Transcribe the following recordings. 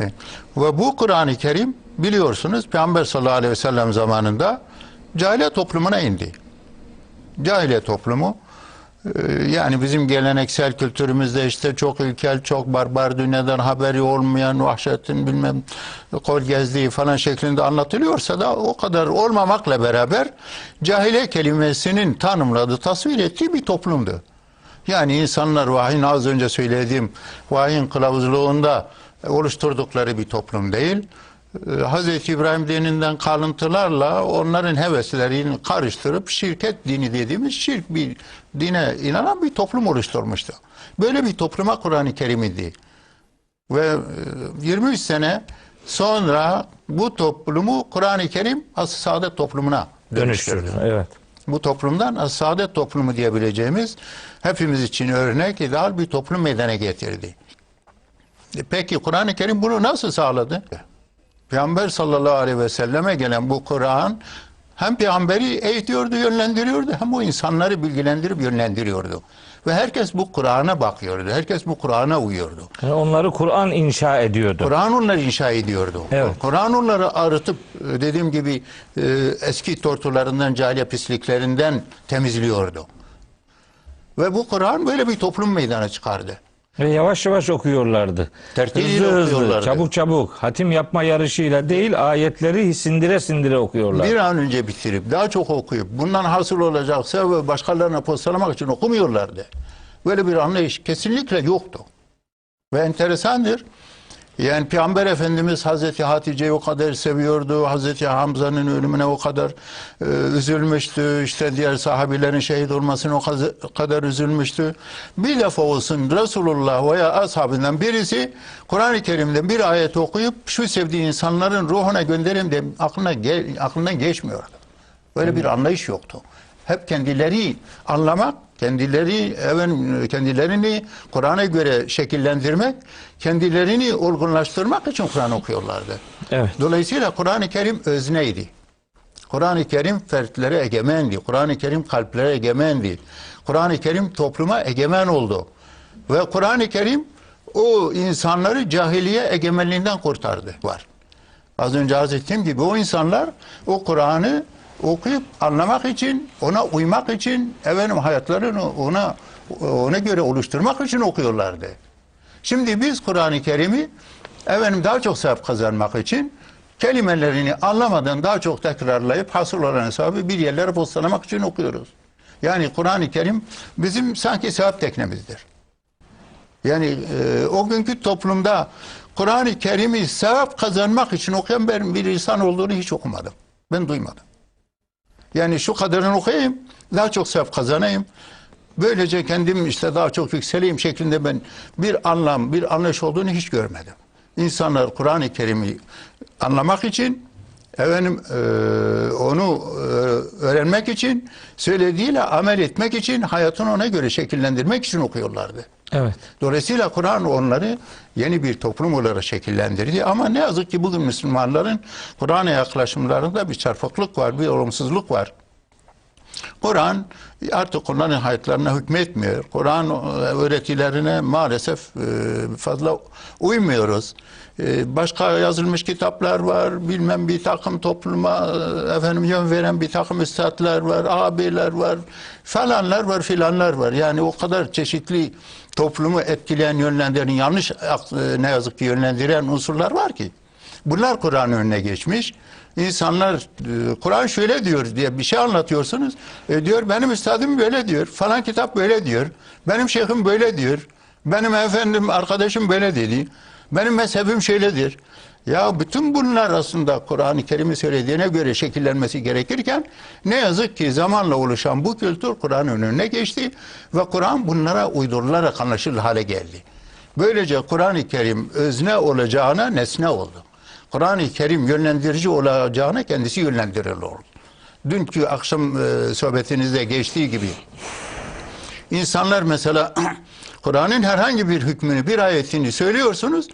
Evet. Ve bu Kur'an-ı Kerim biliyorsunuz Peygamber sallallahu aleyhi ve sellem zamanında cahiliye toplumuna indi. Cahiliye toplumu e, yani bizim geleneksel kültürümüzde işte çok ilkel, çok barbar, dünyadan haberi olmayan, vahşetin bilmem kol gezdiği falan şeklinde anlatılıyorsa da o kadar olmamakla beraber cahiliye kelimesinin tanımladığı, tasvir ettiği bir toplumdu. Yani insanlar vahyin az önce söylediğim vahyin kılavuzluğunda oluşturdukları bir toplum değil. Ee, Hazreti İbrahim dininden kalıntılarla onların heveslerini karıştırıp şirket dini dediğimiz şirk bir dine inanan bir toplum oluşturmuştu. Böyle bir topluma Kur'an-ı Kerim indi. Ve e, 23 sene sonra bu toplumu Kur'an-ı Kerim As-ı Saadet toplumuna dönüştürdü. Dönüştürdü. Evet. Bu toplumdan As-ı Saadet toplumu diyebileceğimiz hepimiz için örnek ideal bir toplum meydana getirdi. E Peki Kur'an-ı Kerim bunu nasıl sağladı? Peygamber sallallahu aleyhi ve selleme gelen bu Kur'an hem peygamberi eğitiyordu, yönlendiriyordu hem bu insanları bilgilendirip yönlendiriyordu. Ve herkes bu Kur'an'a bakıyordu. Herkes bu Kur'an'a uyuyordu. Yani onları Kur'an inşa ediyordu. Kur'an onları inşa ediyordu. Evet. Kur'an onları arıtıp e, dediğim gibi e, eski tortularından, cahiliye pisliklerinden temizliyordu. Ve bu Kur'an böyle bir toplum meydana çıkardı. Ve yavaş yavaş okuyorlardı. Tertiliyle hızlı hızlı, okuyorlardı. çabuk çabuk. Hatim yapma yarışıyla değil, ayetleri sindire sindire okuyorlar. Bir an önce bitirip daha çok okuyup bundan hasıl olacaksa ve başkalarına postalamak için okumuyorlardı. Böyle bir anlayış kesinlikle yoktu. Ve enteresandır. Yani Peygamber Efendimiz Hazreti Hatice'yi o kadar seviyordu. Hazreti Hamza'nın ölümüne o kadar e, üzülmüştü. İşte diğer sahabilerin şehit olmasına o kadar üzülmüştü. Bir defa olsun Resulullah veya ashabından birisi Kur'an-ı Kerim'de bir ayet okuyup şu sevdiği insanların ruhuna göndereyim de aklına gel, aklından geçmiyordu. Böyle bir anlayış yoktu. Hep kendileri anlamak, kendileri efendim, kendilerini Kur'an'a göre şekillendirmek, kendilerini olgunlaştırmak için Kur'an okuyorlardı. Evet. Dolayısıyla Kur'an-ı Kerim özneydi. Kur'an-ı Kerim fertlere egemendi. Kur'an-ı Kerim kalplere egemendi. Kur'an-ı Kerim topluma egemen oldu. Ve Kur'an-ı Kerim o insanları cahiliye egemenliğinden kurtardı. Var. Az önce arz ettiğim gibi o insanlar o Kur'an'ı okuyup anlamak için, ona uymak için, efendim hayatlarını ona ona göre oluşturmak için okuyorlardı. Şimdi biz Kur'an-ı Kerim'i efendim daha çok sevap kazanmak için kelimelerini anlamadan daha çok tekrarlayıp hasıl olan hesabı bir yerlere postalamak için okuyoruz. Yani Kur'an-ı Kerim bizim sanki sevap teknemizdir. Yani e, o günkü toplumda Kur'an-ı Kerim'i sevap kazanmak için okuyan ben bir insan olduğunu hiç okumadım. Ben duymadım. Yani şu kadarını okuyayım, daha çok sevap kazanayım. Böylece kendim işte daha çok yükseleyim şeklinde ben bir anlam, bir anlayış olduğunu hiç görmedim. İnsanlar Kur'an-ı Kerim'i anlamak için, efendim e, onu e, öğrenmek için, söylediğiyle amel etmek için, hayatını ona göre şekillendirmek için okuyorlardı. Evet. Dolayısıyla Kur'an onları yeni bir toplum olarak şekillendirdi. Ama ne yazık ki bugün Müslümanların Kur'an'a yaklaşımlarında bir çarpıklık var, bir olumsuzluk var. Kur'an artık onların hayatlarına hükmetmiyor. Kur'an e, öğretilerine maalesef e, fazla uymuyoruz. E, Başka yazılmış kitaplar var, bilmem bir takım topluma efendim yön veren bir takım üstadlar var, abiler var, falanlar var, filanlar var. Yani o kadar çeşitli toplumu etkileyen, yönlendiren, yanlış ne yazık ki yönlendiren unsurlar var ki. Bunlar Kur'an'ın önüne geçmiş. İnsanlar e, Kur'an şöyle diyor diye bir şey anlatıyorsunuz. E, diyor benim üstadım böyle diyor. Falan kitap böyle diyor. Benim şeyhim böyle diyor. Benim efendim arkadaşım böyle dedi. Benim mezhebim şöyledir. Ya bütün bunlar aslında Kur'an-ı Kerim'i söylediğine göre şekillenmesi gerekirken ne yazık ki zamanla oluşan bu kültür Kur'an'ın önüne geçti ve Kur'an bunlara uydurularak anlaşılır hale geldi. Böylece Kur'an-ı Kerim özne olacağına nesne oldu. Kur'an-ı Kerim yönlendirici olacağına kendisi yönlendirili oldu. Dünkü akşam e, sohbetinizde geçtiği gibi insanlar mesela Kur'an'ın herhangi bir hükmünü, bir ayetini söylüyorsunuz.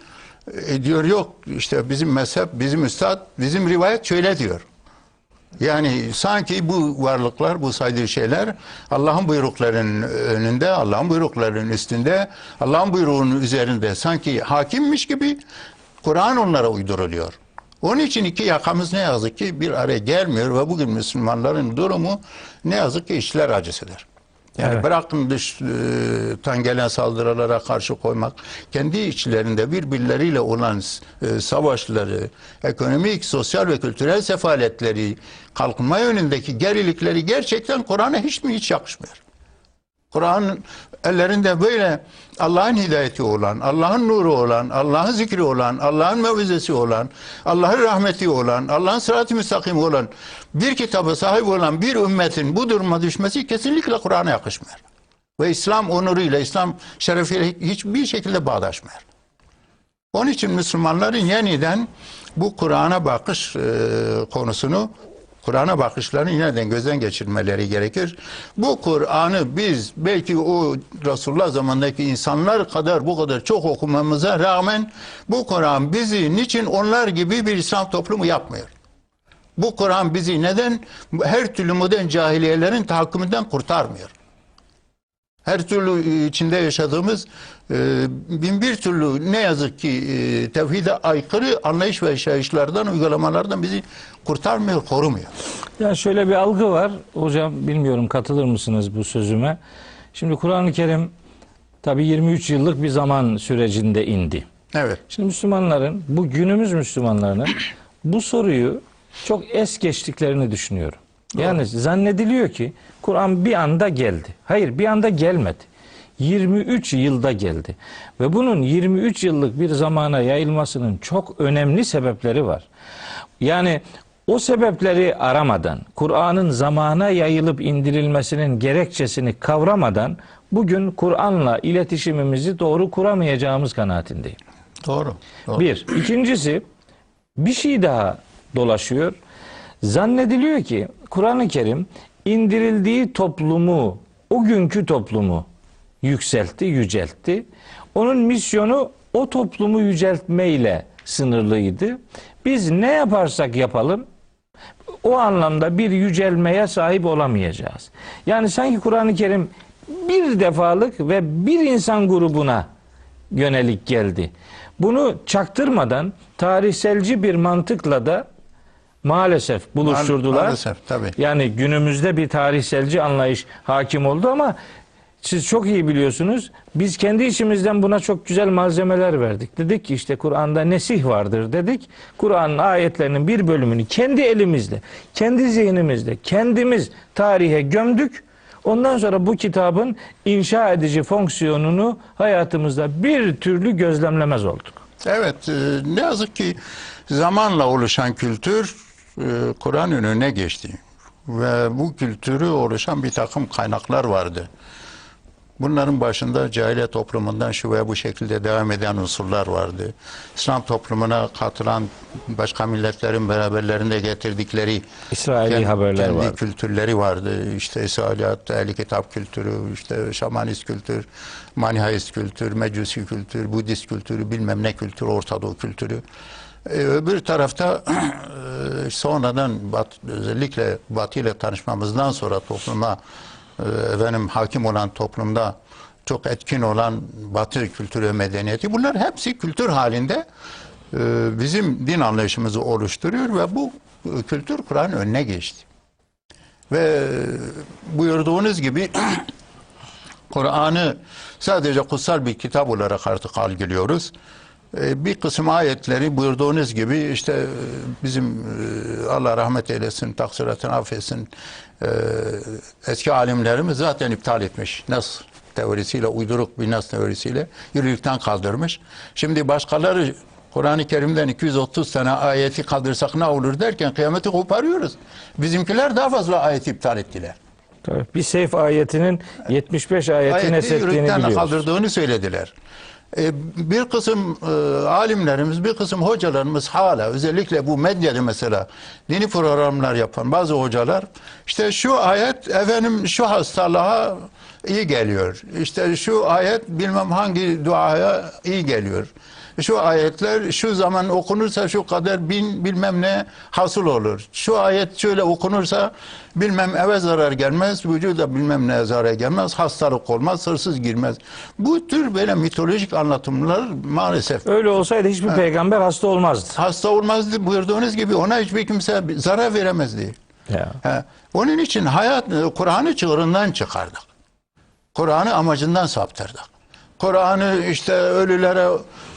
E, diyor yok işte bizim mezhep, bizim üstad, bizim rivayet şöyle diyor. Yani sanki bu varlıklar, bu saydığı şeyler Allah'ın buyruklarının önünde, Allah'ın buyruklarının üstünde, Allah'ın buyruğunun üzerinde sanki hakimmiş gibi Kur'an onlara uyduruluyor. Onun için iki yakamız ne yazık ki bir araya gelmiyor ve bugün Müslümanların durumu ne yazık ki işler acısıdır. Yani Evet. bırakın dıştan gelen saldırılara karşı koymak, kendi içlerinde birbirleriyle olan e, savaşları, ekonomik, sosyal ve kültürel sefaletleri, kalkınma yönündeki gerilikleri gerçekten Kur'an'a hiç mi hiç yakışmıyor. Kur'an ellerinde böyle Allah'ın hidayeti olan, Allah'ın nuru olan, Allah'ın zikri olan, Allah'ın mevizesi olan, Allah'ın rahmeti olan, Allah'ın sırat-ı müstakim olan bir kitaba sahip olan bir ümmetin bu duruma düşmesi kesinlikle Kur'an'a yakışmıyor. Ve İslam onuruyla, İslam şerefiyle hiçbir şekilde bağdaşmıyor. Onun için Müslümanların yeniden bu Kur'an'a bakış e, konusunu Kur'an'a bakışlarını yeniden gözden geçirmeleri gerekir. Bu Kur'an'ı biz belki o Resulullah zamandaki insanlar kadar bu kadar çok okumamıza rağmen bu Kur'an bizi niçin onlar gibi bir İslam toplumu yapmıyor? Bu Kur'an bizi neden her türlü modern cahiliyelerin tahakkümünden kurtarmıyor? Her türlü içinde yaşadığımız e, bin bir türlü ne yazık ki e, tevhide aykırı anlayış ve yaşayışlardan, uygulamalardan bizi kurtarmıyor, korumuyor. Ya şöyle bir algı var. Hocam bilmiyorum katılır mısınız bu sözüme? Şimdi Kur'an-ı Kerim tabi 23 yıllık bir zaman sürecinde indi. Evet. Şimdi Müslümanların, bu günümüz Müslümanlarının bu soruyu çok es geçtiklerini düşünüyorum. Yani zannediliyor ki Kur'an bir anda geldi. Hayır bir anda gelmedi. 23 yılda geldi. Ve bunun 23 yıllık bir zamana yayılmasının çok önemli sebepleri var. Yani o sebepleri aramadan, Kur'an'ın zamana yayılıp indirilmesinin gerekçesini kavramadan bugün Kur'an'la iletişimimizi doğru kuramayacağımız kanaatindeyim. Doğru. doğru. Bir. İkincisi bir şey daha dolaşıyor. Zannediliyor ki Kur'an-ı Kerim indirildiği toplumu, o günkü toplumu yükseltti, yüceltti. Onun misyonu o toplumu yüceltmeyle sınırlıydı. Biz ne yaparsak yapalım o anlamda bir yücelmeye sahip olamayacağız. Yani sanki Kur'an-ı Kerim bir defalık ve bir insan grubuna yönelik geldi. Bunu çaktırmadan tarihselci bir mantıkla da maalesef buluşturdular. Maalesef tabii. Yani günümüzde bir tarihselci anlayış hakim oldu ama siz çok iyi biliyorsunuz. Biz kendi içimizden buna çok güzel malzemeler verdik. Dedik ki işte Kur'an'da nesih vardır dedik. Kur'an'ın ayetlerinin bir bölümünü kendi elimizle, kendi zihnimizle, kendimiz tarihe gömdük. Ondan sonra bu kitabın inşa edici fonksiyonunu hayatımızda bir türlü gözlemlemez olduk. Evet, e, ne yazık ki zamanla oluşan kültür e, Kur'an önüne geçti. Ve bu kültürü oluşan bir takım kaynaklar vardı. Bunların başında cahiliye toplumundan şu veya bu şekilde devam eden unsurlar vardı. İslam toplumuna katılan başka milletlerin beraberlerinde getirdikleri İsraili kendi- haberler kendi vardı. kültürleri vardı. İşte İsrailiyat, ehli kitap kültürü, işte şamanist kültür, manihaist kültür, mecusi kültür, Budist kültürü, bilmem ne kültürü, Ortadoğu kültürü. Ee, öbür tarafta e, sonradan bat, özellikle Batı ile tanışmamızdan sonra topluma e, efendim hakim olan toplumda çok etkin olan Batı kültürü ve medeniyeti bunlar hepsi kültür halinde e, bizim din anlayışımızı oluşturuyor ve bu kültür Kur'an önüne geçti. Ve buyurduğunuz gibi Kur'an'ı sadece kutsal bir kitap olarak artık algılıyoruz. Ee, Bir kısım ayetleri buyurduğunuz gibi işte e, bizim e, Allah rahmet eylesin, taksiratını affetsin e, eski alimlerimiz zaten iptal etmiş. Nas teorisiyle, uyduruk bir nas teorisiyle yürürlükten kaldırmış. Şimdi başkaları Kur'an-ı Kerim'den 230 tane ayeti kaldırsak ne olur derken kıyameti koparıyoruz. Bizimkiler daha fazla ayet iptal ettiler. Tabii. Bir Seyf ayetinin 75 ayeti ayeti yürürlükten biliyoruz. kaldırdığını söylediler. E, bir kısım e, alimlerimiz, bir kısım hocalarımız hala özellikle bu medyada mesela dini programlar yapan bazı hocalar işte şu ayet efendim şu hastalığa iyi geliyor. İşte şu ayet bilmem hangi duaya iyi geliyor. Şu ayetler şu zaman okunursa şu kadar bin bilmem ne hasıl olur. Şu ayet şöyle okunursa bilmem eve zarar gelmez, vücuda bilmem ne zarar gelmez, hastalık olmaz, hırsız girmez. Bu tür böyle mitolojik anlatımlar maalesef Öyle olsaydı hiçbir peygamber hasta olmazdı. hasta olmazdı buyurduğunuz gibi ona hiçbir kimse zarar veremezdi. Ya. He. Onun için hayat Kur'an'ı çığırından çıkardık. Kur'an'ı amacından saptırdık. Kur'an'ı işte ölülere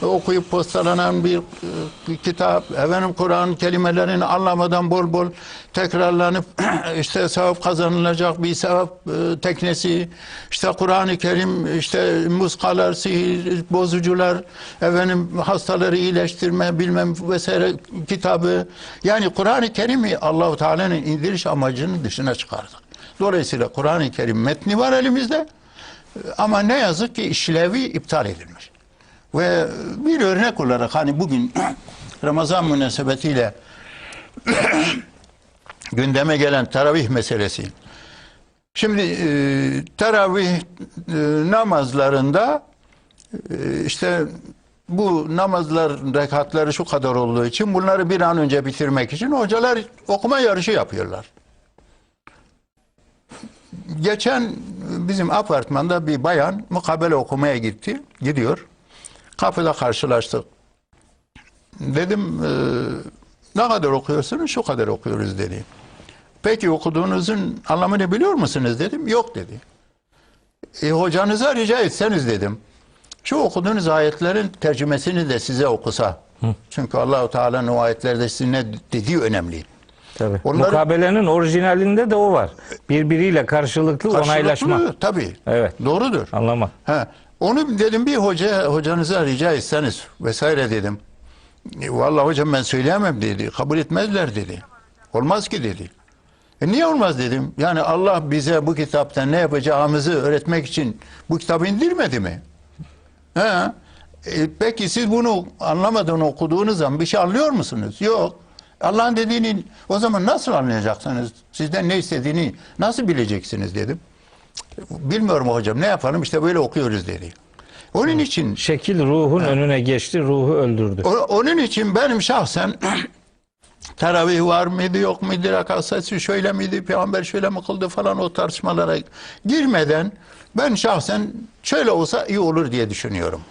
okuyup postalanan bir e, kitap, efendim Kur'an kelimelerini anlamadan bol bol tekrarlanıp işte sevap kazanılacak bir sevap e, teknesi, işte Kur'an-ı Kerim, işte muskalar, sihir, bozucular, efendim hastaları iyileştirme bilmem vesaire kitabı. Yani Kur'an-ı Kerim'i Allahu Teala'nın indiriş amacının dışına çıkardık. Dolayısıyla Kur'an-ı Kerim metni var elimizde. Ama ne yazık ki işlevi iptal edilmiş. Ve bir örnek olarak hani bugün Ramazan münasebetiyle gündeme gelen teravih meselesi. Şimdi e, teravih e, namazlarında e, işte bu namazlar rekatları şu kadar olduğu için bunları bir an önce bitirmek için hocalar okuma yarışı yapıyorlar. Geçen bizim apartmanda bir bayan mukabele okumaya gitti. Gidiyor. Kapıda karşılaştık. Dedim "Ee, ne kadar okuyorsunuz? Şu kadar okuyoruz dedi. Peki okuduğunuzun anlamını biliyor musunuz dedim. Yok dedi. E, hocanıza rica etseniz dedim. Şu okuduğunuz ayetlerin tercümesini de size okusa. Çünkü Allahu Teala'nın o ayetlerde sizin ne dediği önemli. Tabii. Onları- Mukabelenin orijinalinde de o var. Birbiriyle karşılıklı, onaylaşma. Karşılıklı, Tabii. Evet. Doğrudur. Anlama. Ha, onu dedim bir hoca hocanıza rica etseniz vesaire dedim. E, Vallahi hocam ben söyleyemem dedi. Kabul etmezler dedi. Olmaz ki dedi. E niye olmaz dedim. Yani Allah bize bu kitapta ne yapacağımızı öğretmek için bu kitabı indirmedi mi? He. E, peki siz bunu anlamadan okuduğunuz zaman bir şey anlıyor musunuz? Yok. Allah'ın dediğini o zaman nasıl anlayacaksınız? Sizden ne istediğini nasıl bileceksiniz dedim. Bilmiyorum hocam ne yapalım işte böyle okuyoruz dedi. Onun için Şekil ruhun önüne geçti, ruhu öldürdü. o- onun için benim şahsen teravih var mıydı yok muydu rekat sayısı şöyle miydi peygamber şöyle mi kıldı falan o tartışmalara girmeden ben şahsen şöyle olsa iyi olur diye düşünüyorum.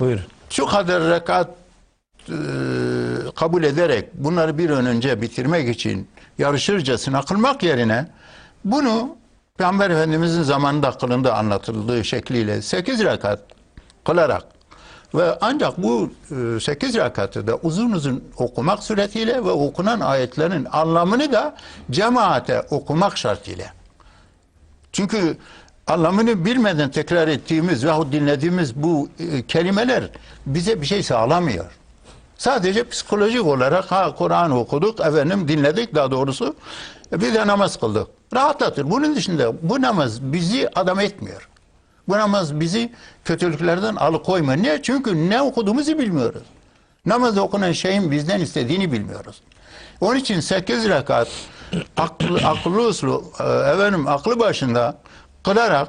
Buyur. Şu kadar rekat kabul ederek bunları bir an önce bitirmek için yarışırcasına kılmak yerine bunu Peygamber Efendimizin zamanında kılında anlatıldığı şekliyle 8 rekat kılarak ve ancak bu 8 rekatı da uzun uzun okumak suretiyle ve okunan ayetlerin anlamını da cemaate okumak şartıyla. Çünkü anlamını bilmeden tekrar ettiğimiz veyahut dinlediğimiz bu e, kelimeler bize bir şey sağlamıyor. Sadece psikolojik olarak ha Kur'an okuduk, efendim dinledik daha doğrusu bir de namaz kıldık. Rahatlatır. Bunun dışında bu namaz bizi adam etmiyor. Bu namaz bizi kötülüklerden alıkoymuyor. Niye? Çünkü ne okuduğumuzu bilmiyoruz. Namazda okunan şeyin bizden istediğini bilmiyoruz. Onun için 8 rekat aklı, akıllı uslu, e, efendim aklı başında kılarak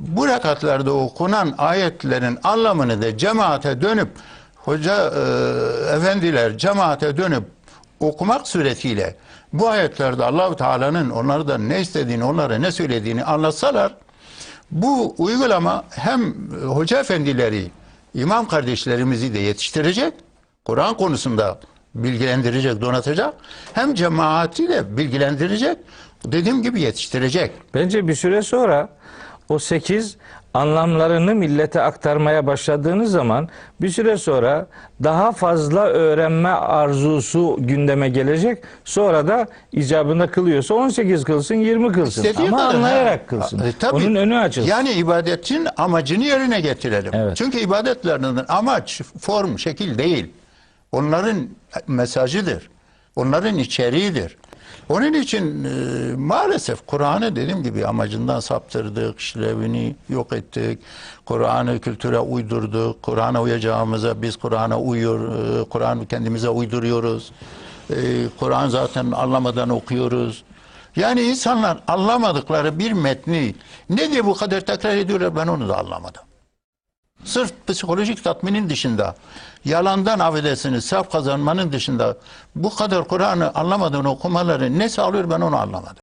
bu rekatlarda okunan ayetlerin anlamını da cemaate dönüp hoca e, efendiler cemaate dönüp okumak suretiyle bu ayetlerde Allahu Teala'nın onlardan ne istediğini, onlara ne söylediğini anlatsalar bu uygulama hem hoca efendileri, imam kardeşlerimizi de yetiştirecek, Kur'an konusunda bilgilendirecek, donatacak, hem cemaati de bilgilendirecek, dediğim gibi yetiştirecek. Bence bir süre sonra o 8 anlamlarını millete aktarmaya başladığınız zaman bir süre sonra daha fazla öğrenme arzusu gündeme gelecek. Sonra da icabında kılıyorsa 18 kılsın, 20 kılsın. İstediği Ama kadar, anlayarak ha. kılsın. E, tabii. Onun önü açılsın. Yani ibadetin amacını yerine getirelim. Evet. Çünkü ibadetlerinin amaç, form, şekil değil. Onların mesajıdır. Onların içeriğidir. Onun için e, maalesef Kur'an'ı dediğim gibi amacından saptırdık, işlevini yok ettik. Kur'an'ı kültüre uydurduk. Kur'an'a uyacağımıza biz Kur'an'a uyuyor, e, Kur'an'ı kendimize uyduruyoruz. E, Kur'an zaten anlamadan okuyoruz. Yani insanlar anlamadıkları bir metni ne diye bu kadar tekrar ediyorlar ben onu da anlamadım. Sırf psikolojik tatminin dışında, yalandan affedersiniz, sevap kazanmanın dışında bu kadar Kur'an'ı anlamadığını okumaları ne sağlıyor ben onu anlamadım.